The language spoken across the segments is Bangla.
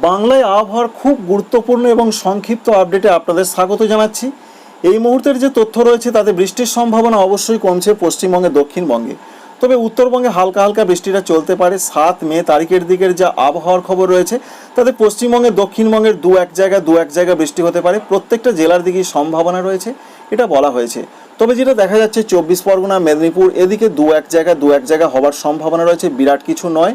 বাংলায় আবহাওয়ার খুব গুরুত্বপূর্ণ এবং সংক্ষিপ্ত আপডেটে আপনাদের স্বাগত জানাচ্ছি। এই মুহূর্তের যে তথ্য রয়েছে, তাতে বৃষ্টির সম্ভাবনা অবশ্যই কমছে পশ্চিমবঙ্গে দক্ষিণবঙ্গে। তবে উত্তরবঙ্গে হালকা হালকা বৃষ্টিটা চলতে পারে। সাত মে তারিখের দিকের যা আবহাওয়ার খবর রয়েছে, তাতে পশ্চিমবঙ্গে, দক্ষিণবঙ্গের দু এক জায়গা, দু এক জায়গা বৃষ্টি হতে পারে। প্রত্যেকটা জেলার দিকেই সম্ভাবনা রয়েছে, এটা বলা হয়েছে। তবে যেটা দেখা যাচ্ছে, চব্বিশ পরগনা, মেদিনীপুর, এদিকে দু এক জায়গা, দু এক জায়গা হওয়ার সম্ভাবনা রয়েছে। বিরাট কিছু নয়।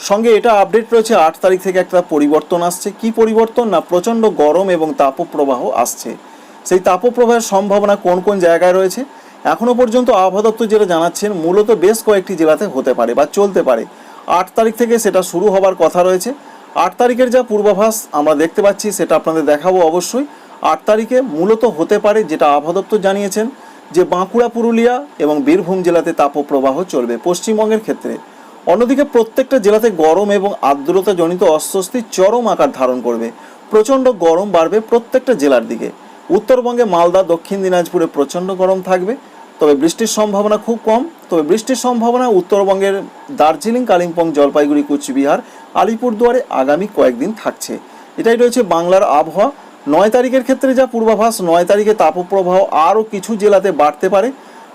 সঙ্গে এটা আপডেট রয়েছে, আট তারিখ থেকে একটা পরিবর্তন আসছে। কি পরিবর্তন? না প্রচণ্ড গরম এবং তাপপ্রবাহ আসছে। সেই তাপপ্রবাহের সম্ভাবনা কোন কোন জায়গায় রয়েছে? এখনও পর্যন্ত আবহাওয়া দপ্তর যেটা জানাচ্ছেন, মূলত বেশ কয়েকটি জেলাতে হতে পারে বা চলতে পারে। আট তারিখ থেকে সেটা শুরু হবার কথা রয়েছে। আট তারিখের যা পূর্বাভাস আমরা দেখতে পাচ্ছি, সেটা আপনাদের দেখাবো অবশ্যই। আট তারিখে মূলত হতে পারে যেটা আবহাওয়া দপ্তর জানিয়েছেন, যে বাঁকুড়া, পুরুলিয়া এবং বীরভূম জেলাতে তাপপ্রবাহ চলবে, পশ্চিমবঙ্গের ক্ষেত্রে। অন্যদিকে প্রত্যেকটা জেলাতে গরম এবং আর্দ্রতা জনিত অস্বস্তি চরম আকার ধারণ করবে। প্রচণ্ড গরম বাড়বে প্রত্যেকটা জেলার দিকে। উত্তরবঙ্গে মালদা, দক্ষিণ দিনাজপুরে প্রচণ্ড গরম থাকবে। তবে বৃষ্টির সম্ভাবনা খুব কম। তবে বৃষ্টির সম্ভাবনা উত্তরবঙ্গের দার্জিলিং, কালিম্পং, জলপাইগুড়ি, কুচবিহার, আলিপুরদুয়ারে আগামী কয়েকদিন থাকছে। এটাই রয়েছে বাংলার আবহাওয়া। নয় তারিখের ক্ষেত্রে যা পূর্বাভাস, নয় তারিখে তাপপ্রবাহ আরও কিছু জেলাতে বাড়তে পারে।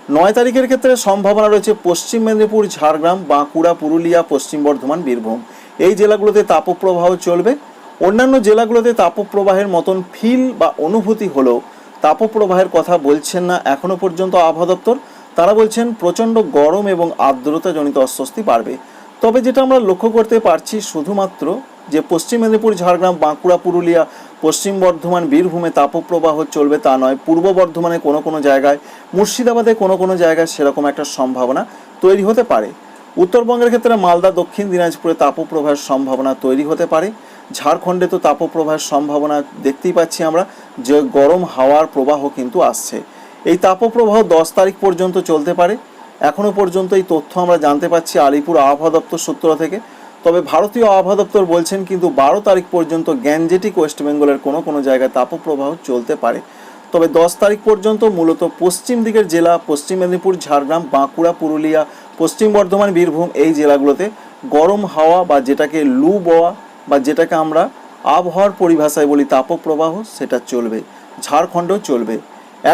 নয় তারিখের ক্ষেত্রে সম্ভাবনা রয়েছে পশ্চিম মেদিনীপুর, ঝাড়গ্রাম, বাঁকুড়া, পুরুলিয়া, পশ্চিম বর্ধমান, বীরভূম। এই জেলাগুলোতে তাপপ্রবাহ চলবে। অন্যান্য জেলাগুলোতে তাপপ্রবাহের মতন ফিল বা অনুভূতি হলেও তাপপ্রবাহের কথা বলছেন না এখনও পর্যন্ত আবহাওয়া দপ্তর। তারা বলছেন, প্রচণ্ড গরম এবং আর্দ্রতাজনিত অস্বস্তি বাড়বে। তবে যেটা আমরা লক্ষ্য করতে পারছি, শুধুমাত্র যে পশ্চিম মেদিনীপুর, ঝাড়গ্রাম, বাঁকুড়া, পুরুলিয়া, পশ্চিম বর্ধমান, বীরভূমে তাপপ্রবাহ চলবে তা নয়। পূর্ব বর্ধমানে কোনো কোনো জায়গায়, মুর্শিদাবাদে কোনো কোনো জায়গায় সেরকম একটা সম্ভাবনা তৈরি হতে পারে। উত্তরবঙ্গের ক্ষেত্রে মালদা, দক্ষিণ দিনাজপুরে তাপপ্রবাহের সম্ভাবনা তৈরি হতে পারে। ঝাড়খণ্ডে তো তাপপ্রবাহের সম্ভাবনা দেখতেই পাচ্ছি আমরা যে গরম হাওয়ার প্রবাহ কিন্তু আসছে। এই তাপপ্রবাহ দশ তারিখ পর্যন্ত চলতে পারে। এখনও পর্যন্ত এই তথ্য আমরা জানতে পাচ্ছি আলিপুর আবহাওয়া দপ্তর সূত্র থেকে। তবে ভারতীয় আবহাওয়া দপ্তর বলছেন কিন্তু বারো তারিখ পর্যন্ত গ্যাঞ্জেটিক ওয়েস্ট বেঙ্গলের কোনো কোনো জায়গায় তাপপ্রবাহ চলতে পারে। তবে দশ তারিখ পর্যন্ত মূলত পশ্চিম দিকের জেলা, পশ্চিম মেদিনীপুর, ঝাড়গ্রাম, বাঁকুড়া, পুরুলিয়া, পশ্চিম বর্ধমান, বীরভূম এই জেলাগুলোতে গরম হাওয়া বা যেটাকে লু বওয়া বা যেটাকে আমরা আবহাওয়ার পরিভাষায় বলি তাপপ্রবাহ, সেটা চলবে। ঝাড়খণ্ডেও চলবে।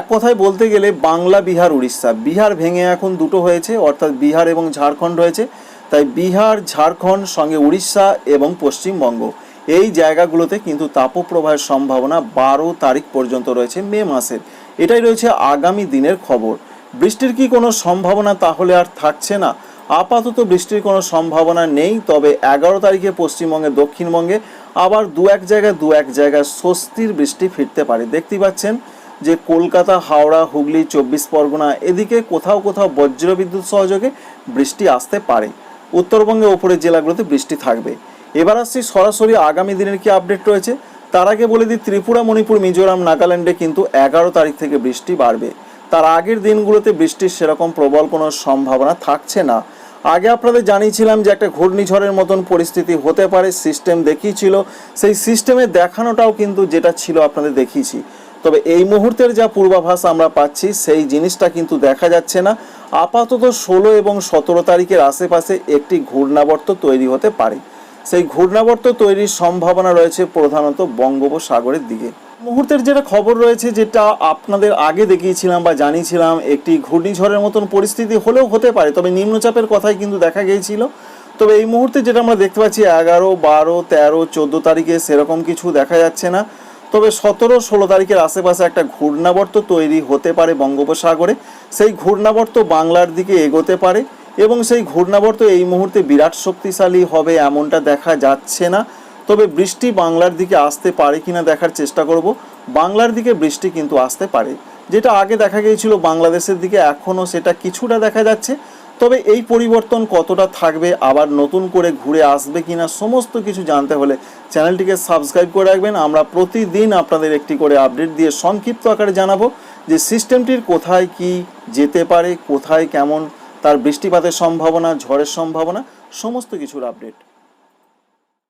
এক কথায় বলতে গেলে বাংলা, বিহার, উড়িষ্যা। বিহার ভেঙে এখন দুটো হয়েছে, অর্থাৎ বিহার এবং ঝাড়খণ্ড হয়েছে। তাই বিহার, ঝাড়খণ্ড, সঙ্গে উড়িষ্যা এবং পশ্চিমবঙ্গ। এই জায়গাগুলোতে কিন্তু তাপপ্রবাহের সম্ভাবনা বারো তারিখ পর্যন্ত রয়েছে, মে মাসের এটাই রয়েছে আগামী দিনের খবর। বৃষ্টির কি কোনো সম্ভাবনা তাহলে আর থাকছে না? আপাতত বৃষ্টির কোনো সম্ভাবনা নেই, তবে এগারো তারিখে পশ্চিমবঙ্গে, দক্ষিণবঙ্গে আবার দু এক জায়গায়, দু এক জায়গায় স্বস্তির বৃষ্টি ফিরতে পারে। দেখতে পাচ্ছেন যে কলকাতা, হাওড়া, হুগলি, চব্বিশ পরগনা, এদিকে কোথাও কোথাও বজ্রবিদ্যুৎ সহযোগে বৃষ্টি আসতে পারে। উত্তরবঙ্গে ওপরের জেলাগুলোতে বৃষ্টি থাকবে। এবার আসছি সরাসরি আগামী দিনের কি আপডেট রয়েছে? তার আগে বলে দিই, ত্রিপুরা, মণিপুর, মিজোরাম, নাগাল্যান্ডে কিন্তু এগারো তারিখ থেকে বৃষ্টি বাড়বে। তার আগের দিনগুলোতে বৃষ্টির সেরকম প্রবল কোনো সম্ভাবনা থাকছে না। আগে আপনাদের জানিয়েছিলাম যে একটা ঘূর্ণিঝড়ের মতন পরিস্থিতি হতে পারে, সিস্টেম দেখিয়েছিল। সেই সিস্টেমে দেখানোটাও কিন্তু যেটা ছিল আপনাদের দেখিয়েছি। তবে এই মুহূর্তের যা পূর্বাভাস আমরা পাচ্ছি, সেই জিনিসটা কিন্তু দেখা যাচ্ছে না। আপাতত ষোলো এবং সতেরো তারিখের আশেপাশে একটি ঘূর্ণাবর্ত তৈরি হতে পারে। সেই ঘূর্ণাবর্ত তৈরির সম্ভাবনা রয়েছে প্রধানত বঙ্গোপসাগরের দিকে। মুহূর্তের যেটা খবর রয়েছে, যেটা আপনাদের আগে দেখিয়েছিলাম বা জানিয়েছিলাম, একটি ঘূর্ণিঝড়ের মতন পরিস্থিতি হলেও হতে পারে, তবে নিম্নচাপের কথাই কিন্তু দেখা গিয়েছিল। তবে এই মুহূর্তে যেটা আমরা দেখতে পাচ্ছি, এগারো, বারো, তেরো, চোদ্দ তারিখে সেরকম কিছু দেখা যাচ্ছে না। তবে সতেরো ষোলো তারিখের আশেপাশে একটা ঘূর্ণাবর্ত তৈরি হতে পারে বঙ্গোপসাগরে। সেই ঘূর্ণাবর্ত বাংলার দিকে এগোতে পারে এবং সেই ঘূর্ণাবর্ত এই মুহূর্তে বিরাট শক্তিশালী হবে এমনটা দেখা যাচ্ছে না। তবে বৃষ্টি বাংলার দিকে আসতে পারে কিনা দেখার চেষ্টা করব। বাংলার দিকে বৃষ্টি কিন্তু আসতে পারে। যেটা আগে দেখা গিয়েছিল বাংলাদেশের দিকে, এখনও সেটা কিছুটা দেখা যাচ্ছে। তবে এই পরিবর্তন কতটা থাকবে, আবার নতুন করে ঘুরে আসবে কিনা, সমস্ত কিছু জানতে হলে চ্যানেলটিকে সাবস্ক্রাইব করে রাখবেন। আমরা প্রতিদিন আপনাদের একটি করে আপডেট দিয়ে সংক্ষিপ্ত আকারে জানাব যে সিস্টেমটির কোথায় কি যেতে পারে, কোথায় কেমন, তার বৃষ্টিপাতের সম্ভাবনা, ঝড়ের সম্ভাবনা, সমস্ত কিছুর আপডেট।